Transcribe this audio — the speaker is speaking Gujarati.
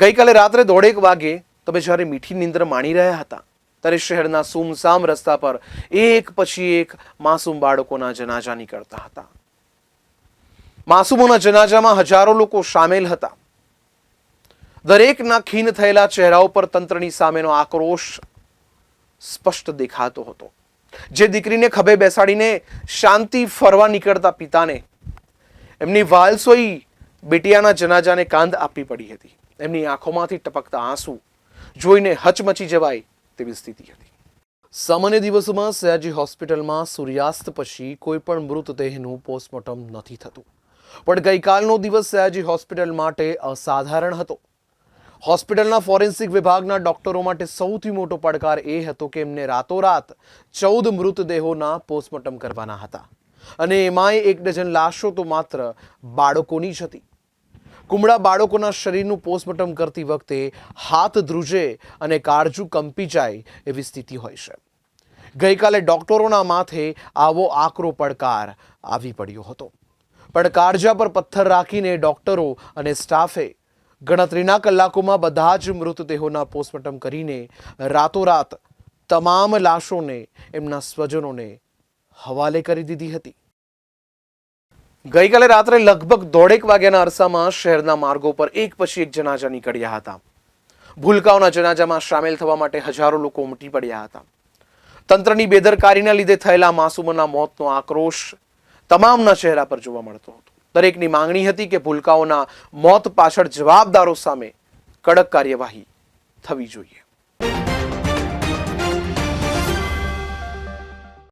ગઈકાલે રાત્રે દોઢેક વાગે તમે જ્યારે મીઠી નિંદ્ર માણી રહ્યા હતા, ત્યારે શહેરના સુમસામ રસ્તા પર એક પછી એક માસૂમ બાળકોના જનાજા નીકળતા હતા. માસૂમોના જનાજામાં હજારો લોકો સામેલ હતા. દરેકના ખીન થયેલા ચહેરાઓ પર તંત્રની સામેનો આક્રોશ સ્પષ્ટ દેખાતો હતો. જે દીકરીને ખભે બેસાડીને શાંતિ ફરવા નીકળતા પિતાને એમની વાલસોઈ બેટિયાના જનાજાને કાંધ આપવી પડી હતી. એમની આંખોમાંથી ટપકતા આંસુ જોઈને હચમચી જવાય તેવી સ્થિતિ હતી. સામાન્ય દિવસોમાં સયાજી હોસ્પિટલમાં સૂર્યાસ્ત પછી કોઈ પણ મૃતદેહનું પોસ્ટમોર્ટમ નથી થતું. પણ ગઈકાલનો દિવસ સયાજી હોસ્પિટલ માટે અસાધારણ હતો. હોસ્પિટલના ફોરેન્સિક વિભાગના ડોક્ટરો માટે સૌથી મોટો પડકાર એ હતો કે એમને રાતોરાત ચૌદ મૃતદેહોના પોસ્ટમોર્ટમ કરવાના હતા. અને એમાંય એક ડઝન લાશો તો માત્ર બાળકોની જ હતી. કુમળા બાળકોના શરીરનું પોસ્ટમોર્ટમ કરતી વખતે હાથ ધ્રુજે અને કાળજું કંપી જાય એવી સ્થિતિ હોય છે. ગઈકાલે ડોક્ટરોના માથે આવો આકરો પડકાર આવી પડ્યો હતો. પણ કાળજા પર પથ્થર રાખીને ડોક્ટરો અને સ્ટાફે ગણતરીના કલાકોમાં બધા જ મૃતદેહોના પોસ્ટમોર્ટમ કરીને રાતોરાત તમામ લાશોને, એમના સ્વજનોને હવાલે કરી દીધી હતી. ગઈકાલે રાત્રે લગભગ દોઢેક વાગ્યાના અરસામાં શહેરના માર્ગો પર એક પછી એક જનાજા નીકળ્યા હતા. ભૂલકાઓના જનાજામાં સામેલ થવા માટે હજારો લોકો ઉમટી પડ્યા હતા. તંત્રની બેદરકારીના લીધે થયેલા માસૂમોના મોતનો આક્રોશ તમામના ચહેરા પર જોવા મળતો હતો. દરેકની માંગણી હતી કે ભૂલકાઓના મોત પાછળ જવાબદારો સામે કડક કાર્યવાહી થવી જોઈએ.